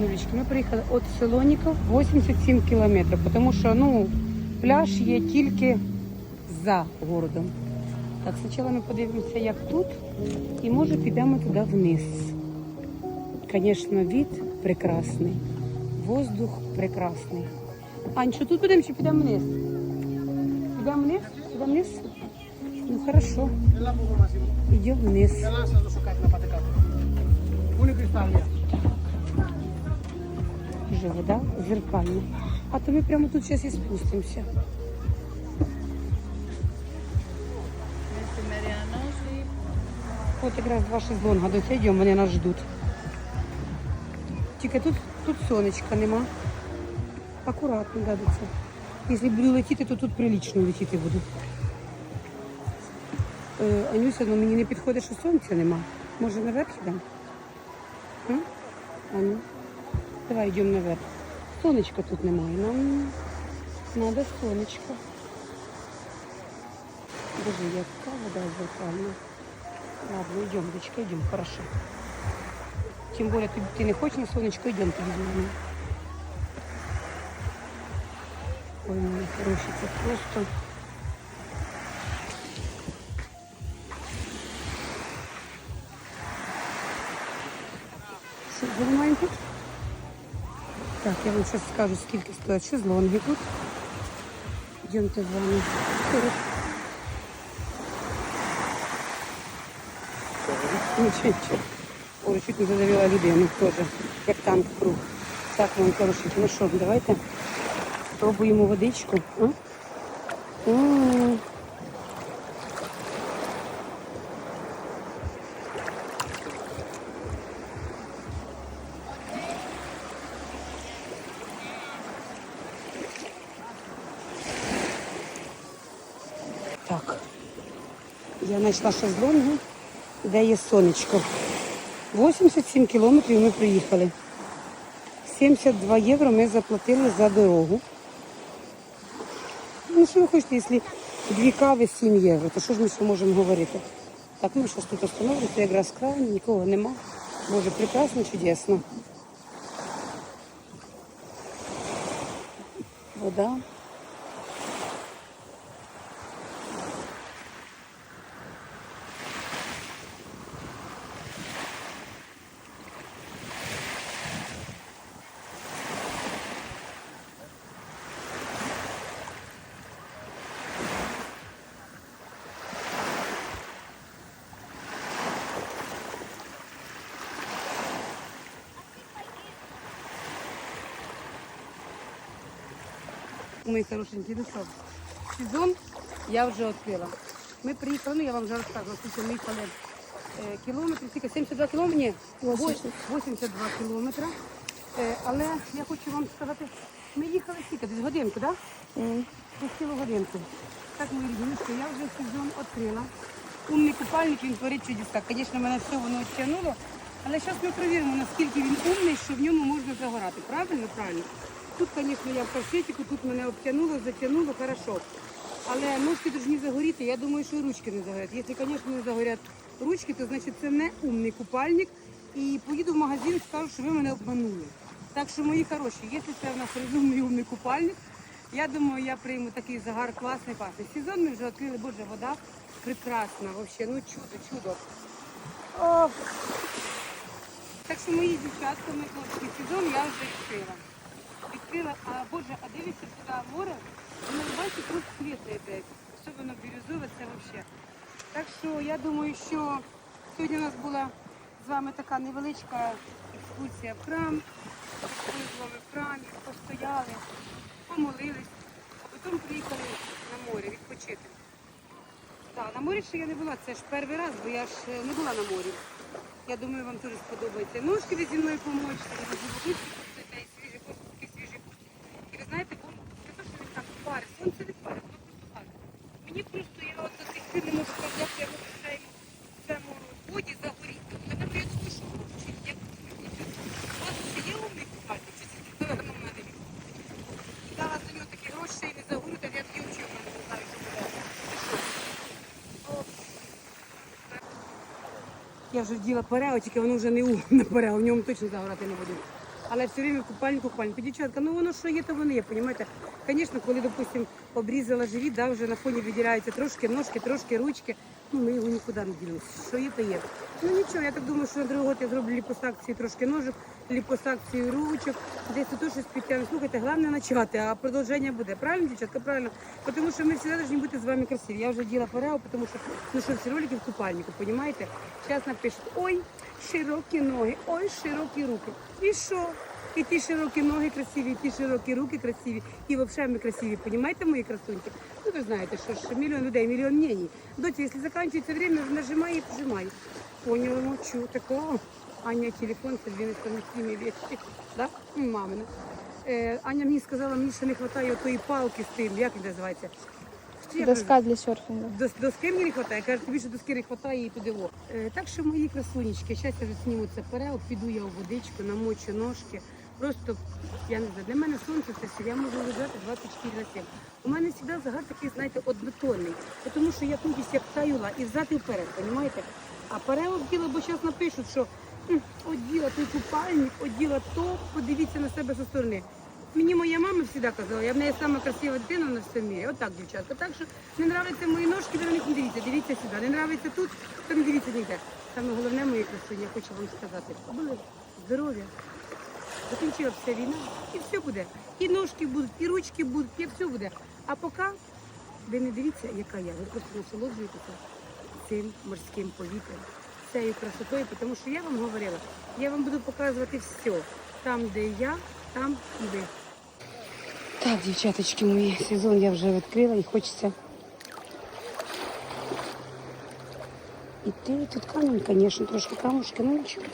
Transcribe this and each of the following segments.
Нулічки, ми приїхали від Селоніків 87 кілометрів, тому що ну, пляж є тільки за городом. Так, спочатку ми подивимося, як тут, і може підемо туди вниз. Звісно, від прекрасний, воздух прекрасний. Ань, що тут будемо чи підемо вниз? Підемо вниз? Підемо вниз? Ну хорошо, йдемо вниз. Nella stanno Вже вода зеркальна. А то ми прямо тут зараз і спустимося. От якраз два шезлонга до йдемо, вони нас ждуть. Тільки тут, тут сонечка нема. Акуратно, да. Якщо буду летіти, то тут прилічно летіти буду. Е, Анюся, ну мені не підходить, що сонця нема. Може наверх йдемо? Аню, давай йдемо наверх. Сонечка тут немає. Нам треба сонечко. Боже, яка вода зеркальна. Ладно, идем, дочка, идем, хорошо. Тем более ты, ты не хочешь на солнечко, идем ты без меня. Ой, мои хорошие, это просто... Все, занимаем тут? Так, я вам сейчас скажу, сколько стоят шезлонги тут. Идемте с вами. 40. Нічого, нічого. Ой, чуть не задавила людину теж, як танк круг. Так, мої хороші, ну що, давайте спробуємо водичку. А? М. Так. Я знайшла шезлонги, де є сонечко. 87 кілометрів ми приїхали. 72 євро ми заплатили за дорогу. Ну, що ви хочете, якщо дві кави 7 євро, то що ж ми ще можемо говорити? Так, ми щось тут остановимося, якраз крайні, нікого нема. Боже, прекрасно, чудесно. Вода. Мої хорошенькі, ну що, сезон я вже відкрила. Ми приїхали, ну я вам вже розказувала, скільки ми їхали е, кілометрів, скільки 72 кілометри? Ні, 82 кілометри. Е, але я хочу вам сказати, ми їхали скільки, десь годинку, так? Да? Десь цілу годинку. Так, мої рідні, ну що, я вже сезон відкрила. Умний купальник, він творить чудеса. Звісно, мене все воно тягнуло. Але зараз ми перевіримо, наскільки він умний, що в ньому можна загорати. Правильно? Правильно. Тут, звісно, я в корсетику, тут мене обтягнуло, затягнуло, хорошо. Але ножки повинні загоріти, я думаю, що ручки не загорять. Якщо, звісно, не загорять ручки, то значить це не умний купальник. І поїду в магазин і скажу, що ви мене обманули. Так що, мої хороші, якщо це в нас розумний умний купальник, я думаю, я прийму такий загар класний, класний. Сезон ми вже відкрили, боже, вода прекрасна, взагалі, ну чудо, чудо. Ох. Так що мої дівчатка, мої хлопці, сезон я вже відкрила. Відкрила, а боже, а дивіться сюди море, воно бачите, тут світло йде. Особливо бірюзове, це взагалі. Так що я думаю, що сьогодні у нас була з вами така невеличка екскурсія в храм. Вами в храмі, постояли, помолились, а потім приїхали на море відпочити. Так, на морі ще я не була, це ж перший раз, бо я ж е, не була на морі. Я думаю, вам теж сподобається. Ножки ви зі мною помочите, ви будете і свіжі куртки, свіжі куртки. І ви знаєте, бо не то, що пари, сонце не воно просто пари. Мені просто я от до пір не можу сказати, я в цьому, в цьому воді загоріти. Мене не що чи як у вас це є умний купальник, чи тільки наверно, в мене він. Дала за нього такі гроші, й не загоріти, я такі очі в не знаю, що буде. Я вже вділа парео, тільки воно вже не умне парео, в ньому точно загорати не буде. але все время купальник, купальник. Дівчатка, ну воно що є, то воно є, понімаєте? Звісно, коли, допустим, обрізала живіт, да, вже на фоні виділяються трошки ножки, трошки ручки, ну ми його нікуди не ділимо. Що є, то є. Ну нічого, я так думаю, що на другий год я зроблю ліпосакцію трошки ножок, ліпосакцію ручок, десь тут щось підтягну. Слухайте, головне почати, а продовження буде. Правильно, дівчатка? Правильно. Тому що ми всі повинні бути з вами красиві. Я вже діла парео, тому що ну що всі ролики в купальнику, понімаєте? Зараз напишуть, ой, широкі ноги, ой, широкі руки. І що? І ті широкі ноги красиві, і ті широкі руки красиві, і взагалі ми красиві, понімаєте, мої красуньки? Ну ви знаєте, що ж мільйон людей, мільйон мнений. Доті, якщо закінчується время, нажимай і прижимай. Поняла, мовчу, такого. Аня, телефон, це дві несовмістимі вещи. Да? Мамина. Е, Аня мені сказала, мені ще не вистачає тої палки з тим, як він називається? Як Доска для серфінгу. Дос, доски мені не вистачає, каже, тобі ще доски не вистачає і туди во. Е, так що мої красунечки, зараз я вже зніму це перео, піду я у водичку, намочу ножки. Просто, я не знаю, для мене сонце це все, я можу лежати 24 на 7. У мене завжди загар такий, знаєте, однотонний, тому що я крутюсь як таюла і взад і вперед, розумієте? А перео вділа, бо зараз напишуть, що «М, оділа той купальник, оділа то, подивіться на себе зі сторони. Мені моя мама завжди казала, я в неї сама красива дитина на всьому мірі. Отак, дівчатка. Так що не нравляться мої ножки, ви на них не дивіться. Дивіться сюди. Не нравиться тут, то не дивіться ніде. Саме головне, мої красуні, я хочу вам сказати, були здоров'я. Закінчилася війна, і все буде. І ножки будуть, і ручки будуть, і все буде. А поки ви не дивіться, яка я. Ви просто насолоджуєтеся цим морським повітрям, цією красотою, тому що я вам говорила, я вам буду показувати все. Там, де я, там і ви. Так, дівчаточки мої, сезон я вже відкрила і хочеться. Іти тут камінь, звісно, трошки камушки, ну нічого.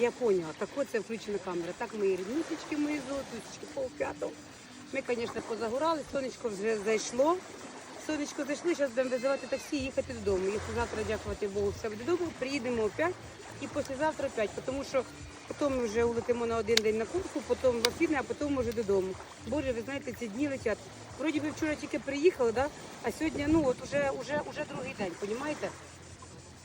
Я поняла, так от це включена камера. Так, мої ріднусечки, мої золотусечки, пол п'ятого. Ми, звісно, позагорали, сонечко вже зайшло. Сонечко зайшло, зараз будемо визивати таксі і їхати додому. Якщо завтра, дякувати Богу, все буде добре, приїдемо опять і післязавтра опять, тому що потім ми вже улетимо на один день на курсу, потім в Афіни, а потім вже додому. Боже, ви знаєте, ці дні летять. Вроді би вчора тільки приїхали, да? а сьогодні ну от уже, уже, уже другий день, розумієте?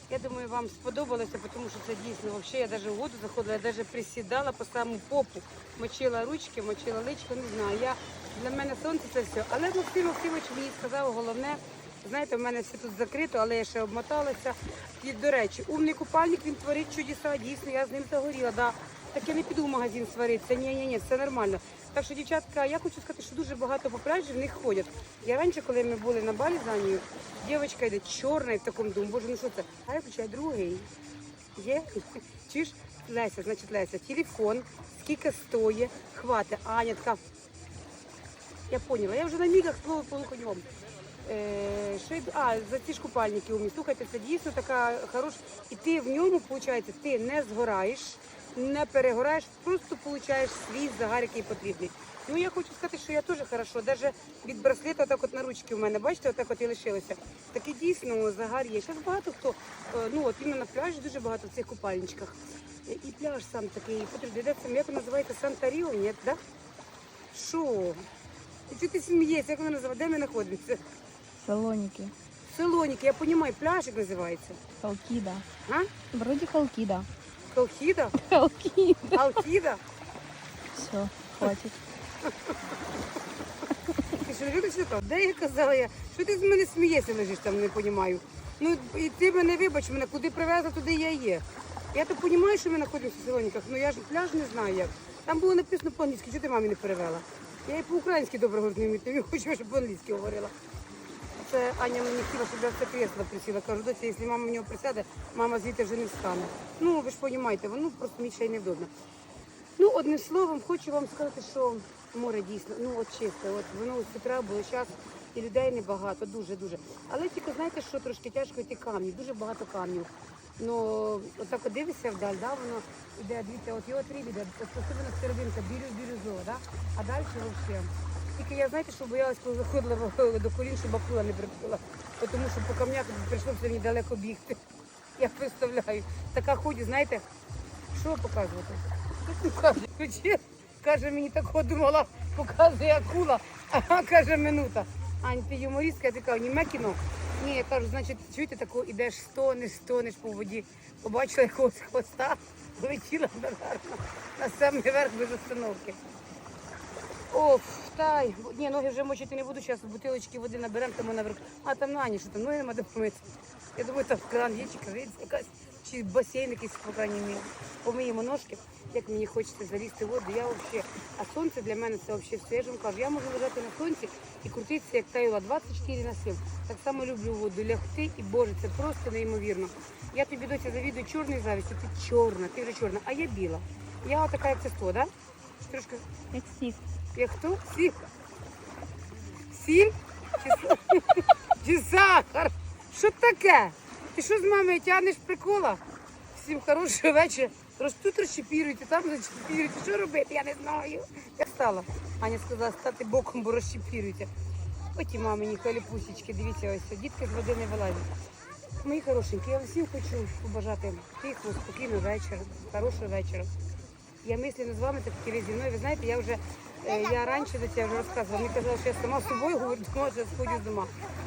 Я думаю, вам сподобалося, тому що це дійсно взагалі. Я навіть в воду заходила, я навіть присідала по саму попу, мочила ручки, мочила личко, не знаю. Я, для мене сонце це все. Але Максим Максимович мені сказав головне. Знаєте, в мене все тут закрито, але я ще обмоталася. І, до речі, умний купальник він творить чудеса. Дійсно, я з ним загоріла. Да. Так я не піду в магазин сваритися. Ні, ні, ні, все нормально. Так що, дівчатка, я хочу сказати, що дуже багато по в них ходять. Я раніше, коли ми були на балі за нею, дівчинка йде чорна і в такому думаю, боже, ну що це? А я включаю другий. Є? Чуєш? Леся, значить Леся, телефон, скільки стоїть, хватить. Аня така. Я поняла, я вже на мігах слово полухоньом. Е, я- а, за ці ж купальники у Слухайте, це дійсно така хороша. І ти в ньому, виходить, ти не згораєш, не перегораєш, просто получаєш свій загар, який потрібний. Ну я хочу сказати, що я теж хорошо, навіть від браслета, так от на ручки у мене, бачите, отак от і лишилося. Такий дійсно загар є. Зараз багато хто, е, ну от іменно на пляжі дуже багато в цих купальничках. Е, І пляж сам такий, потрібний. Де це, як він називається Санта-Ріо, ні, да? Що? І чого ти смієшся, як вона називається? Де ми знаходимося? Салоники. Салоніки, я розумію, пляжик називається. Халкида. А? Вроде Халкида. Колхіда? Халкида. Алтіда? Все, хватит. Ти що, не що там? Де я казала я? Що ти з мене смієшся лежиш там, не розумію. Ну, і ти мене вибач, мене куди привезла, туди я є. Я то розумію, що ми знаходимося в Салоніках, але я ж пляж не знаю як. Там було написано по-англійськи, що ти мамі не перевела. Я і по-українськи добре говорю, не вмію, хочу, щоб по-англійськи говорила. Це Аня мені хотіла, щоб я це кресло присіла. Кажу, доця, якщо мама в нього присяде, мама звідти вже не встане. Ну, ви ж розумієте, воно просто мені ще й невдобно. Ну, одним словом, хочу вам сказати, що море дійсно, ну от чисте, от воно з утра було час, і людей небагато, дуже-дуже. Але тільки знаєте, що трошки тяжко йти камні, дуже багато камнів. Ну, отак от дивишся вдаль, да, воно іде, дивіться, от його три іде, от особливо серединка, бірю бірюзова, да? а далі взагалі. Тільки я знаєте, що боялась, коли виходила до колін, щоб акула не припила. Тому що по камнях прийшлося мені далеко бігти. Я представляю. Така ході, знаєте, що показувати? Ну, каже, каже, мені такого думала, показує акула, а каже минута. Ань, ти юмористка, я така, німе кіно. Ні, я кажу, значить, чуєте, тако ідеш, стонеш, стонеш по воді. Побачила якогось хвоста, летіла наверх, на самий верх без остановки. Ох, тай. Ні, ноги вже мочити не буду, зараз бутилочки води наберемо, тому наверх. А там Нані, що там, ноги треба помити. Я думаю, там кран є, чи криється якась, чи басейн якийсь, по крайній мірі. Помиємо ножки, як мені хочеться залізти в воду. Я взагалі, а сонце для мене це взагалі все. Я ж вам кажу, я можу лежати на сонці і крутитися, як таюла 24 на 7. Так само люблю воду, лягти і боже, це просто неймовірно. Я тобі доця завідую чорний завістю, ти чорна, ти вже чорна, а я біла. Я така, як це сто, да? Трошки Как сик. Як хто? Сіль? Сіль? Чи, сахар? Що таке? Ти що з мамою тягнеш прикола? Всім хорошого вечора. Тут розчепіруйте, там розчепіруйте. Що робити? Я не знаю. Я стала. Аня сказала, стати боком, бо розчепіруйте. Оті мамині халіпусічки, дивіться, ось дітки з води вилазять. Мої хорошенькі, я всім хочу побажати тихого, спокійного вечора, хорошого вечора. Я мислено з вами такі зі мною. Ви знаєте, я вже я раніше до цього вже розказувала. Мені казали, що я сама з собою говорю, думала, що я з дома.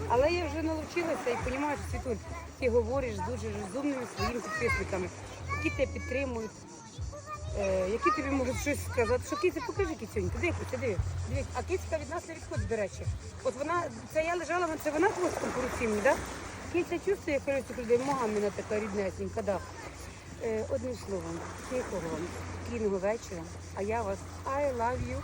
Але я вже навчилася і розумію, що Світуль, ти говориш з дуже розумними своїми підписниками, які тебе підтримують, е, які тобі можуть щось сказати. Що киця, покажи кицюньку, де киця, диви. А кицька від нас не відходить, до речі. От вона, це я лежала, це вона хвостом корупційний, так? Да? Киця чувствує хороших людей, мамина така ріднесенька, да. Е, одним словом, тихого вам, вечора. А я вас I love you.